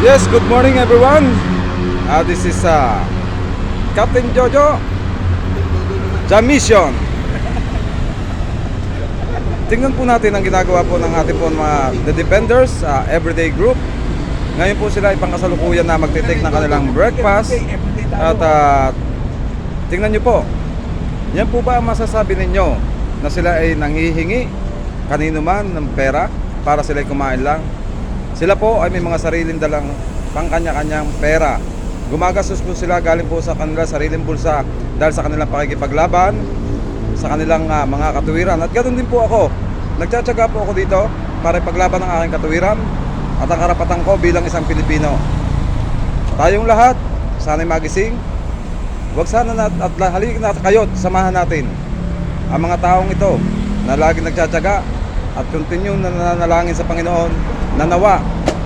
Yes, good morning everyone. Uh, this is uh, Captain Jojo. The mission. Tingnan po natin ang ginagawa po ng ating po mga The Defenders, uh, Everyday Group. Ngayon po sila ay pangkasalukuyan na magtitake ng kanilang breakfast. At uh, tingnan nyo po, yan po ba ang masasabi ninyo na sila ay nanghihingi kanino man ng pera para sila kumain lang? Sila po ay may mga sariling dalang pangkanya-kanyang pera. Gumagastos po sila galing po sa kanila sariling bulsa dahil sa kanilang pakikipaglaban, sa kanilang ah, mga katuwiran. At ganoon din po ako. Nagtsatsaga po ako dito para ipaglaban ang aking katuwiran at ang karapatan ko bilang isang Pilipino. Tayong lahat, sana'y magising. Huwag sana na, at halika na kayo, samahan natin ang mga taong ito na laging nagtsatsaga at continue na nananalangin sa Panginoon. Na nawa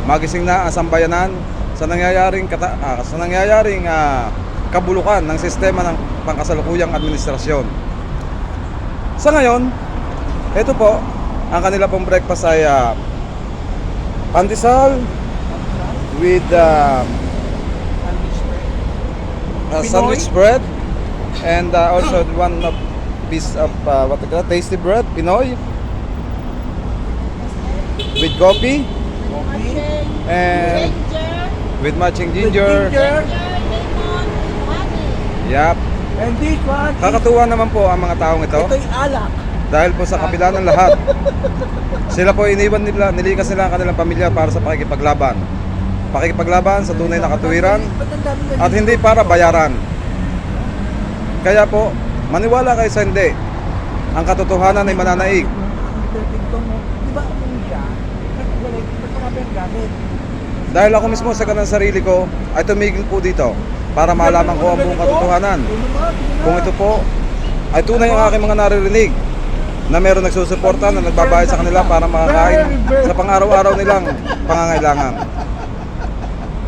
magising na ang sambayanan sa nangyayaring kata, ah, sa nangyayaring ah, kabulukan ng sistema ng pangkasalukuyang administrasyon. Sa ngayon, ito po, ang kanila pong breakfast ay ah, pandesal with ah, uh, sandwich bread and uh, also one of piece of uh, what they call tasty bread, Pinoy with coffee and with matching ginger. Ginger. lemon, honey. Yap. And this one, is- Kakatuwa naman po ang mga taong ito ito'y alak. dahil po sa kabila ng lahat. Sila po iniwan nila, nilikas nila ang kanilang pamilya para sa pakikipaglaban. Pakikipaglaban sa tunay na katuwiran at hindi para bayaran. Kaya po, maniwala kayo sa hindi. Ang katotohanan ay mananaig. Di ba gamit? Dahil ako mismo sa kanang sarili ko ay tumigil po dito para malaman ko ang buong katotohanan. Kung ito po ay tunay ang aking mga naririnig na meron nagsusuporta na nagbabayad sa kanila para makakain sa pang-araw-araw nilang pangangailangan.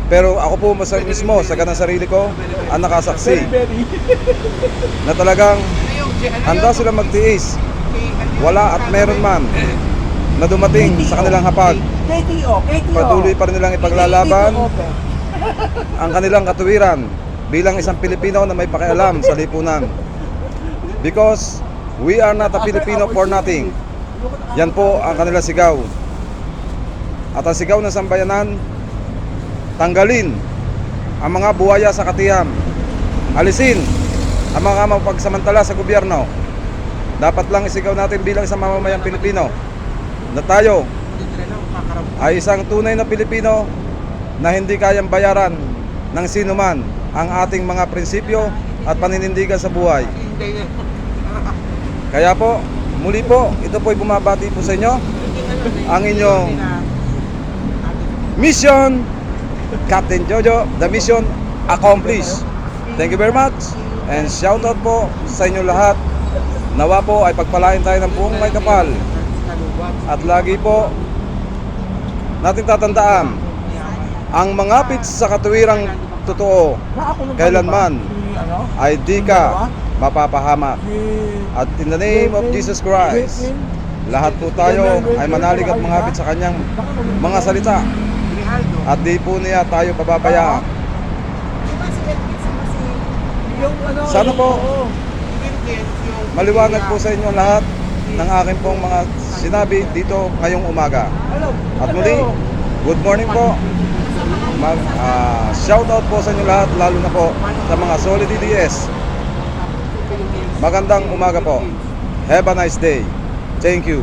Pero ako po mas mismo sa kanang sarili ko ang nakasaksi na talagang handa sila magtiis. Wala at meron man na dumating sa kanilang hapag. KTO, KTO. Patuloy pa rin nilang ipaglalaban KTO ang kanilang katuwiran bilang isang Pilipino na may pakialam sa lipunan. Because we are not a Filipino for nothing. Yan po ang kanilang sigaw. At ang sigaw ng sambayanan, tanggalin ang mga buhaya sa katiham. Alisin ang mga mapagsamantala sa gobyerno. Dapat lang isigaw natin bilang isang mamamayang Pilipino na tayo ay isang tunay na Pilipino na hindi kayang bayaran ng sino man ang ating mga prinsipyo at paninindigan sa buhay. Kaya po, muli po, ito po ay bumabati po sa inyo ang inyong mission, Captain Jojo, the mission accomplished. Thank you very much and shout out po sa inyo lahat. Nawa po ay pagpalain tayo ng buong may kapal at lagi po natin tatandaan ang mangapit sa katuwirang totoo Kailanman. Ay di ka mapapahamak. At in the name of Jesus Christ, lahat po tayo ay manalig at mangapit sa kanyang mga salita. At di po niya tayo pababayaan. Sana po. Maliwanag po sa inyo lahat ng aking pong mga sinabi dito ngayong umaga. At muli, good morning po. Mag, ah, shout out po sa inyo lahat, lalo na po sa mga solid DDS. Magandang umaga po. Have a nice day. Thank you.